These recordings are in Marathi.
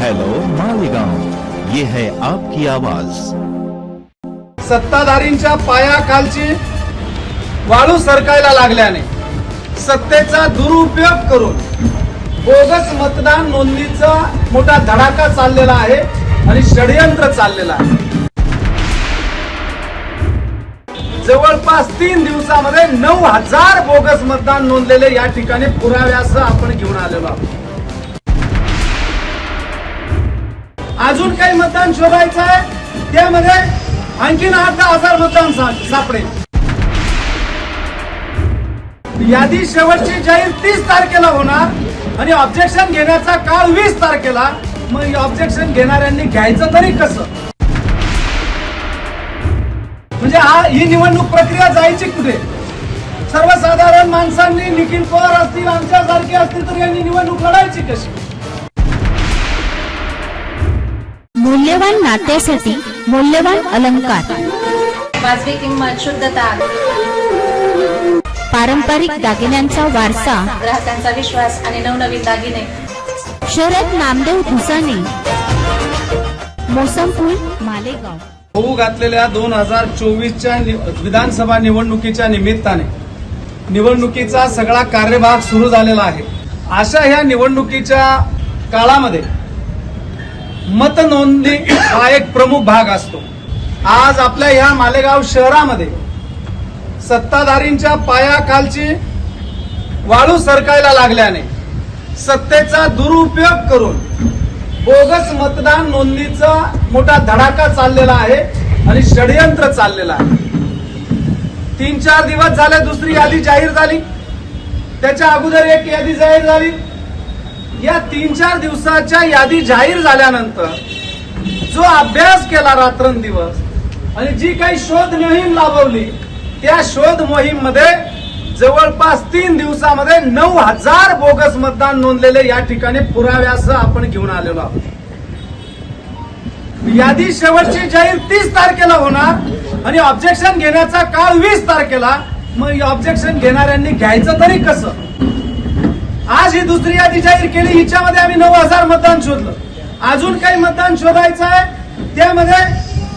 हेलो मालेगांव ये है आपकी आवाज. सत्ताधारींच्या पायाखालची वाळू सरकायला लागल्याने सत्तेचा दुरुपयोग करून बोगस मतदान नोंदीचा मोठा धडाका चाललेला आहे आणि षडयंत्र चाललेला आहे. जवळपास तीन दिवसामध्ये नऊ हजार बोगस मतदान नोंदलेले या ठिकाणी पुराव्यासह आपण घेऊन आलेलो आहोत. अजून काही मतदान शोधायचं आहे त्यामध्ये आणखीन आठ दहा हजार मतदान सापडेल. यादी शेवटची जाहीर तीस तारखेला होणार आणि ऑब्जेक्शन घेण्याचा काळ वीस तारखेला. मग ऑब्जेक्शन घेणाऱ्यांनी घ्यायचं तरी कसं? म्हणजे हा ही निवडणूक प्रक्रिया जायची कुठे? सर्वसाधारण माणसांनी निखिल पवार असतील आमच्यासारखे असतील तर यांनी निवडणूक लढायची कशी? मूल्यवान नात्यासाठी मौल्यवान अलंकार. वाजवी किंमत शुद्धता पारंपरिक दागिन्यांचा वारसा. ग्राहकांचा विश्वास आणि नवनवीन दागिने. शरद नामदेव भुसाने. मोसमपूल मालेगाव. होऊ घातलेल्या दोन हजार चोवीसच्या विधानसभा निवडणुकीच्या निमित्ताने निवडणुकीचा सगळा कार्यभाग सुरू झालेला आहे. अशा ह्या निवडणुकीच्या काळामध्ये मतनोंदणी हा एक प्रमुख भाग असतो. आज आपल्या ह्या मालेगाव शहरामध्ये सत्ताधारींच्या पायाखालची वाळू सरकायला लागल्याने सत्तेचा दुरुपयोग करून बोगस मतदान नोंदणीचा मोठा धडाका चाललेला आहे आणि षडयंत्र चाललेलं आहे. तीन चार दिवस झाले दुसरी यादी जाहीर झाली. त्याच्या अगोदर एक यादी जाहीर झाली. या तीन चार दिवसाच्या यादी जाहीर झाल्यानंतर जो अभ्यास केला रात्रंदिवस आणि जी काही शोध मोहीम लाभवली त्या शोध मोहीममध्ये जवळपास तीन दिवसामध्ये नऊ हजार बोगस मतदान नोंदलेले या ठिकाणी पुराव्यास आपण घेऊन आलेलो आहोत. यादी शेवटची जाहीर तीस तारखेला होणार आणि ऑब्जेक्शन घेण्याचा काळ वीस तारखेला. मग ऑब्जेक्शन घेणाऱ्यांनी घ्यायचं तरी कसं? आज ही दुसरी यादी जाहीर केली. हिच्यामध्ये आम्ही नऊ हजार मतदान शोधलं. अजून काही मतदान शोधायचं आहे त्यामध्ये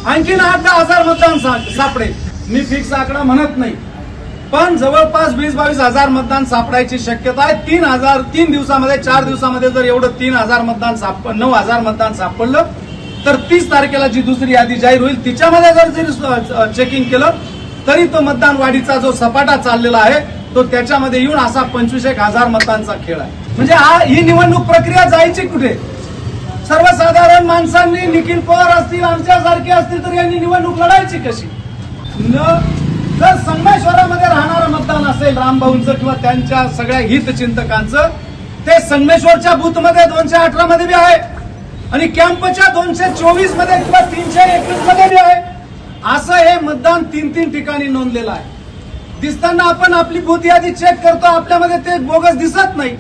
आणखीन आठ दहा हजार मतदान सा- सापडेल. मी फिक्स आकडा म्हणत नाही. पण जवळपास वीस बावीस हजार मतदान सापडायची शक्यता आहे. तीन हजार तीन दिवसामध्ये चार दिवसामध्ये जर एवढं तीन हजार मतदान साप नऊ हजार मतदान सापडलं तर तीस तारखेला जी दुसरी यादी जाहीर होईल तिच्यामध्ये जर जरी चेकिंग केलं तरी तो मतदान वाढीचा जो सपाटा चाललेला आहे तो त्याच्यामध्ये येऊन असा पंचवीस एक हजार मतांचा खेळ आहे. म्हणजे हा ही निवडणूक प्रक्रिया जायची कुठे? सर्वसाधारण माणसांनी निखिल पवार असतील आमच्यासारखे असतील तर यांनी निवडणूक लढायची कशी? न जर संगमेश्वरामध्ये राहणारं मतदान असेल रामभाऊंचं किंवा त्यांच्या सगळ्या हितचिंतकांचं ते संगमेश्वरच्या बूथमध्ये दोनशे अठरा मध्ये बी आहे. आणि कॅम्पच्या दोनशे चोवीसमध्ये किंवा तीनशे एकवीसमध्ये बी आहे. असं हे मतदान तीन तीन ठिकाणी नोंदलेलं आहे. दिसताना आपण आपली बूथ यादी चेक करतो आपल्यामध्ये ते बोगस दिसत नाही.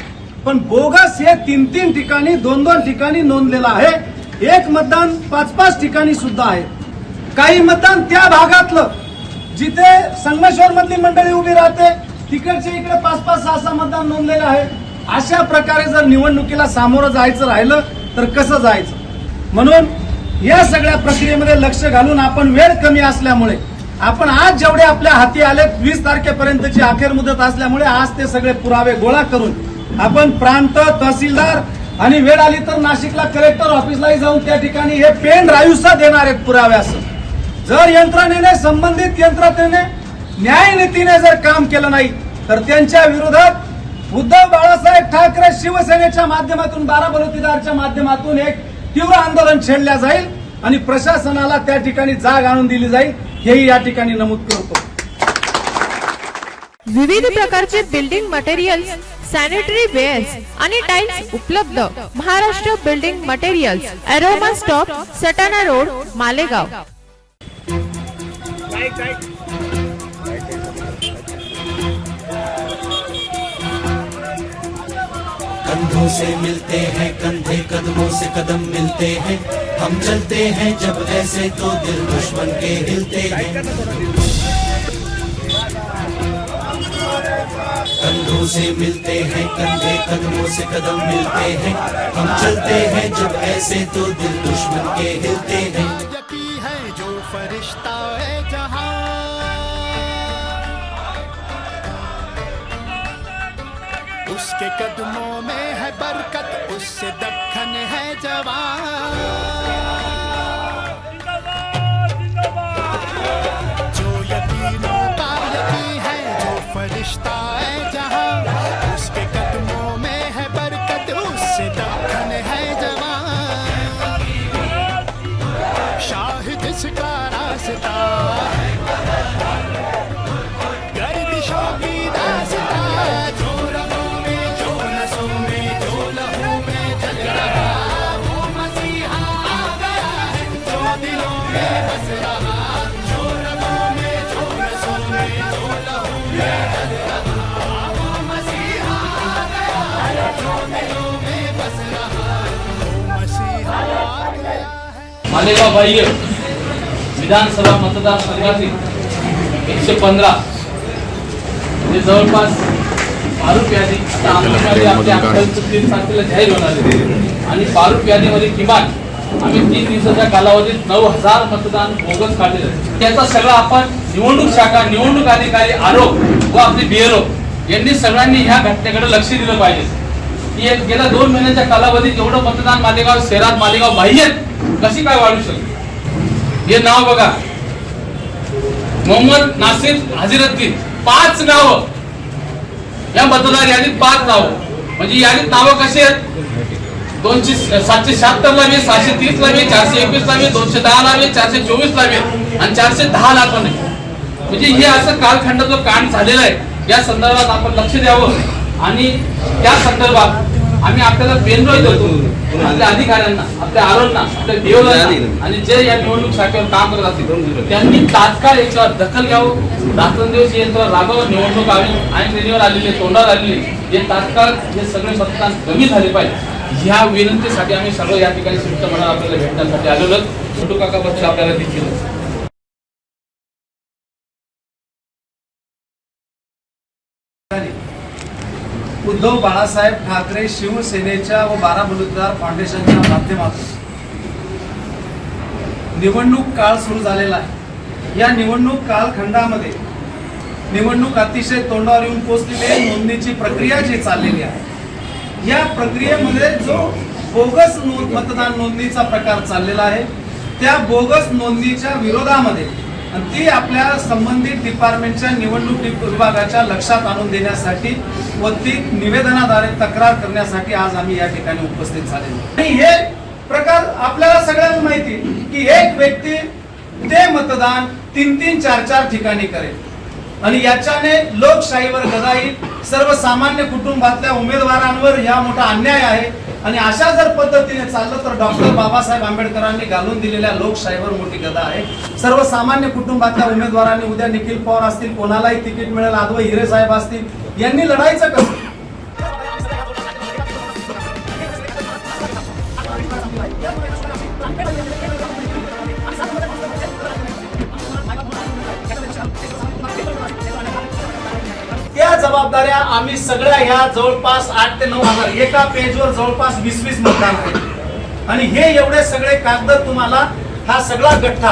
पण बोगस हे तीन तीन ठिकाणी दोन दोन ठिकाणी नोंदलेलं आहे. एक मतदान पाच पाच ठिकाणी सुद्धा आहे. काही मतदान त्या भागातलं जिथे संगमेश्वर मधली मंडळी उभी राहते तिकडचे इकडे पाच पाच सहा सहा मतदान नोंदलेलं आहे. अशा प्रकारे जर निवडणुकीला सामोरं जायचं राहिलं तर कसं जायचं? म्हणून या सगळ्या प्रक्रियेमध्ये लक्ष घालून आपण वेळ कमी असल्यामुळे आपण आज जेवढे आपल्या हाती आलेत वीस तारखेपर्यंतची अखेर मुदत असल्यामुळे आज ते सगळे पुरावे गोळा करून आपण प्रांत तहसीलदार आणि वेळ आली तर नाशिकला कलेक्टर ऑफिसलाही जाऊन त्या ठिकाणी हे पेन रायुसा देणार आहेत असं. जर यंत्रणेने संबंधित यंत्रणेने न्यायनीतीने जर काम केलं नाही तर त्यांच्या विरोधात उद्धव बाळासाहेब ठाकरे शिवसेनेच्या माध्यमातून बाराबलुतीदारच्या माध्यमातून एक तीव्र आंदोलन छेडल्या जाईल. आणि प्रशासनाला त्या ठिकाणी जाग आणून दिली जाईल हेही या ठिकाणी नमूद करतो. विविध प्रकारचे बिल्डिंग मटेरियल्स सॅनिटरी वेअर्स आणि टाइल्स उपलब्ध. Maharashtra building materials Aroma stop Satana road Malegaon. कंधों से मिलते हैं कंधे कदमों से कदम मिलते हैं। हम चलते हैं जब ऐसे तो दिल दुश्मन के हिलते हैं। कंधों से मिलते हैं, कंधे कदमों से कदम मिलते हैं। हम चलते हैं जब ऐसे तो दिल दुश्मन के हिलते हैं। जो फरिश्ता है उसके कदमों में है बरकत, उससे दखन है जवान। जो फरिश्ता है जहां है। मालेगाव बाह्य विधानसभा मतदारसंघातील एकशे पंधरा म्हणजे जवळपास बारूप यादी आता आपल्या तीन तारखेला जाहीर होणार आहे. आणि बारूप यादीमध्ये किमान आम्ही तीन दिवसाच्या कालावधीत नऊ हजार मतदान बोगस काढलेलं त्याचा सगळा आपण निवडणूक शाखा निवडणूक अधिकारी आरोप व आपले बीएलओ यांनी सगळ्यांनी ह्या घटनेकडे लक्ष दिलं पाहिजे. की गेल्या दोन महिन्याच्या कालावधीत एवढं मतदान मालेगाव शहरात मालेगाव बाह्यत कशी काय वाढू शकते? हे नाव बघा. मोहम्मद नासिर हजिरद्दीन. पाच नाव. या मतदार यादीत पाच नाव. म्हणजे यादीत नावं कशी आहेत? दोनशे सातशे शहात्तर ला बी सहाशे तीस ला बी चारशे एकवीस ला बी दोनशे दहा ला बी चारशे चोवीस ला बी आणि चारशे दहा ला पण म्हणजे हे असं कालखंडाचं कांड झालेलं आहे. या संदर्भात आपण लक्ष द्यावं. आणि त्या संदर्भात आम्ही आपल्याला पेनड्रॉय देतो. आपल्या अधिकाऱ्यांना आपल्या आरोंना आपल्या देवलांना आणि जे या निवडणूक शाखेवर काम करत असतील त्यांनी तात्काळ याच्यावर दखल घ्यावं. रात्रंदिवस यंत्र रागावर निवडणूक आली आणि ट्रेनीवर आलेले तोंडावर आलेले हे तात्काळ हे सगळे मतदान कमी झाले पाहिजे. ह्या विनंतीसाठी आम्ही सगळं या ठिकाणी मनात आपल्याला भेटण्यासाठी आलेलो छोटू काका बच्चे आपल्याला दिसतील उद्धव बाळासाहेब ठाकरे शिवसेनेच्या व बारा बलुतेदार फाउंडेशनच्या माध्यमातून. निवडणूक काळ सुरू झालेला आहे. या निवडणूक कालखंडामध्ये निवडणूक अतिशय तोंडावर येऊन पोहोचलेली आहे. नोंदणीची प्रक्रिया जी चाललेली आहे. या प्रक्रियेमध्ये जो बोगस नोंद मतदान नोंदणीचा प्रकार चाललेला आहे त्या बोगस नोंदणीच्या विरोधामध्ये आणि ती आपल्या संबंधित डिपार्टमेंटच्या निवडणूक विभागाच्या लक्षात आणून देण्यासाठी व ती निवेदनाद्वारे तक्रार करण्यासाठी आज आम्ही या ठिकाणी उपस्थित झालेलो आणि हे प्रकार आपल्याला सगळ्यांना माहिती की एक व्यक्ती ते मतदान तीन तीन चार चार ठिकाणी करेल. आणि याच्याने लोकशाहीवर गदा येईल सर्वसामान्य कुटुंबातल्या उमेदवारांवर या मोठा अन्याय आहे. आणि अशा जर पद्धतीने चाललं तर डॉक्टर बाबासाहेब आंबेडकरांनी घालून दिलेल्या लोकशाहीवर मोठी गदा आहे. सर्वसामान्य कुटुंबातल्या उमेदवारांनी उद्या निखिल पवार असतील कोणालाही तिकीट मिळेल आदव हिरे साहेब असतील यांनी लढायचं कसं? त्या जबाबदाऱ्या आम्ही सगळ्या ह्या जवळपास आठ ते नऊ हजार एका पेजवर जवळपास वीस वीस मतदान आहेत आणि हे एवढे सगळे कागद तुम्हाला हा सगळा गठ्ठा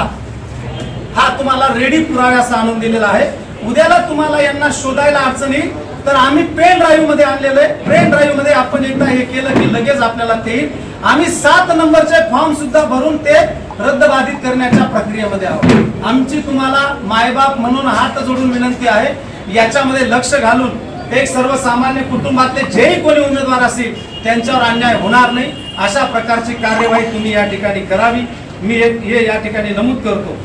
हा तुम्हाला रेडी पुराव्याचा आणून दिलेला आहे. उद्याला तुम्हाला यांना शोधायला अडचण येईल तर आम्ही पेन ड्राईव्हमध्ये आणलेलं आहे पेन ड्राईव्हमध्ये आपण एकदा हे केलं की लगेच आपल्याला ते आम्ही सात नंबरचे फॉर्म सुद्धा भरून ते रद्दबाधित करण्याच्या प्रक्रियेमध्ये आहोत. आमची तुम्हाला मायबाप म्हणून हात जोडून विनंती आहे याच्यामध्ये लक्ष घालून एक सर्वसामान्य कुटुंबातले जेही कोणी उमेदवार असतील त्यांच्यावर अन्याय होणार नाही. अशा प्रकारची कार्यवाही तुम्ही या ठिकाणी करावी. मी हे या ठिकाणी नमूद करतो.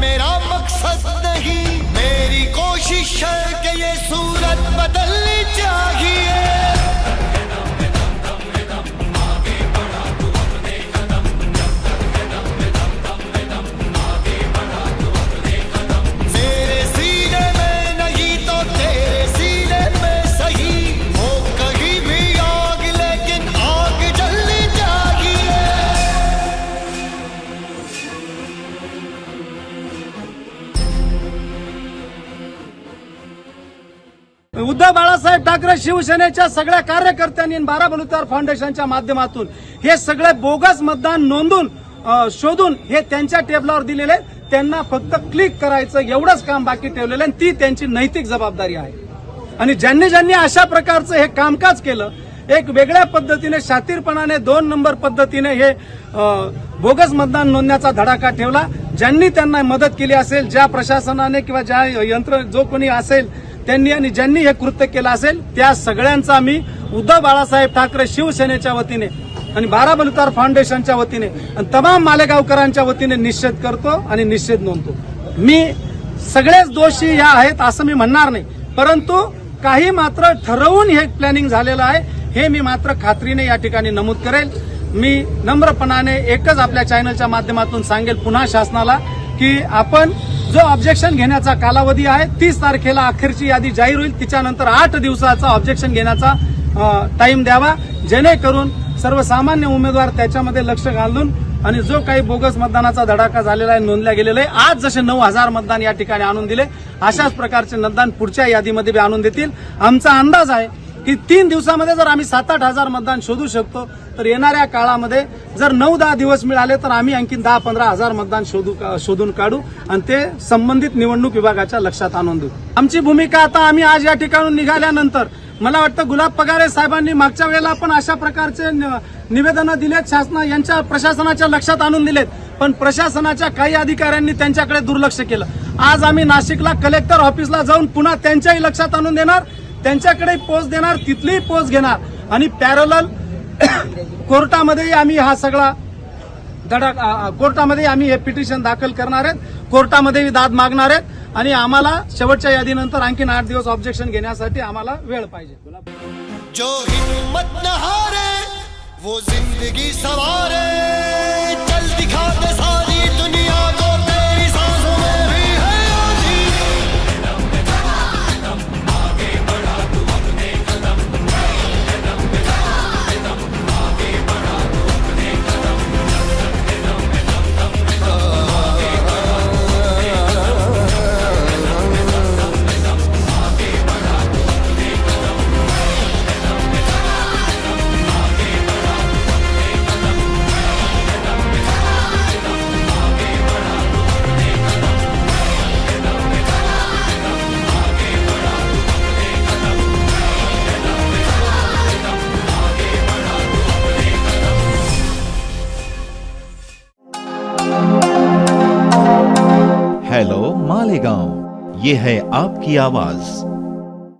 मेरा मकसद नहीं. मेरी कोशिश है कि ये सूरत बदल शिवसेनेच्या सगळ्या कार्यकर्त्यांनी बारा बलुतार फाउंडेशनच्या माध्यमातून हे सगळे बोगस मतदान नोंदून शोधून हे त्यांच्या टेबलावर दिलेले त्यांना फक्त क्लिक करायचं एवढंच काम बाकी ठेवलेलं आहे आणि ती त्यांची नैतिक जबाबदारी आहे. आणि ज्यांनी ज्यांनी अशा प्रकारचं हे कामकाज केलं एक वेगळ्या पद्धतीने शातीरपणाने दोन नंबर पद्धतीने हे बोगस मतदान नोंदण्याचा धडाका ठेवला. ज्यांनी त्यांना मदत केली असेल ज्या प्रशासनाने किंवा ज्या यंत्र जो कोणी असेल त्यांनी आणि ज्यांनी हे कृत्य केलं असेल त्या सगळ्यांचा मी उद्धव बाळासाहेब ठाकरे शिवसेनेच्या वतीने आणि बारा बलुतार फाउंडेशनच्या वतीने आणि तमाम मालेगावकरांच्या वतीने निषेध करतो आणि निषेध नोंदतो. मी सगळेच दोषी या आहेत असं मी म्हणणार नाही. परंतु काही मात्र ठरवून हे प्लॅनिंग झालेलं आहे हे मी मात्र खात्रीने या ठिकाणी नमूद करेल. मी नम्रपणाने एकच आपल्या चॅनलच्या माध्यमातून सांगेल पुन्हा शासनाला की आपण जो ऑब्जेक्शन घेण्याचा कालावधी आहे तीस तारखेला अखेरची यादी जाहीर होईल. तिच्यानंतर आठ दिवसाचा ऑब्जेक्शन घेण्याचा टाइम द्यावा. जेणेकरून सर्वसामान्य उमेदवार त्याच्यामध्ये लक्ष घालून आणि जो काही बोगस मतदानाचा धडाका झालेला आहे नोंदल्या गेलेला आहे. आज जसे नऊ हजार मतदान या ठिकाणी आणून दिले अशाच प्रकारचे मतदान पुढच्या यादीमध्ये बी आणून देतील. आमचा अंदाज आहे की तीन दिवसामध्ये जर आम्ही सात आठ हजार मतदान शोधू शकतो तर येणाऱ्या काळामध्ये जर नऊ दहा दिवस मिळाले तर आम्ही आणखी दहा पंधरा हजार मतदान शोधू शोधून काढू आणि ते संबंधित निवडणूक विभागाच्या लक्षात आणून देऊ. आमची भूमिका आता आम्ही आज या ठिकाणून निघाल्यानंतर मला वाटतं गुलाब पगारे साहेबांनी मागच्या वेळेला पण अशा प्रकारचे निवेदनं दिलेत शासना यांच्या प्रशासनाच्या लक्षात आणून दिलेत. पण प्रशासनाच्या काही अधिकाऱ्यांनी त्यांच्याकडे दुर्लक्ष केलं. आज आम्ही नाशिकला कलेक्टर ऑफिसला जाऊन पुन्हा त्यांच्याही लक्षात आणून देणार त्यांच्याकडे पोच देणार तिथलीही पोच घेणार. आणि पॅरल कोर्टामध्येही आम्ही हा सगळा धडा कोर्टामध्ये आम्ही हे पिटिशन दाखल करणार आहेत. कोर्टामध्ये दाद मागणार आहेत. आणि आम्हाला शेवटच्या यादीनंतर आणखीन आठ दिवस ऑब्जेक्शन घेण्यासाठी आम्हाला वेळ पाहिजे. जो हिम्मत न हारे वो जिंदगी सवारे चल दिखा दे ये है आपकी आवाज।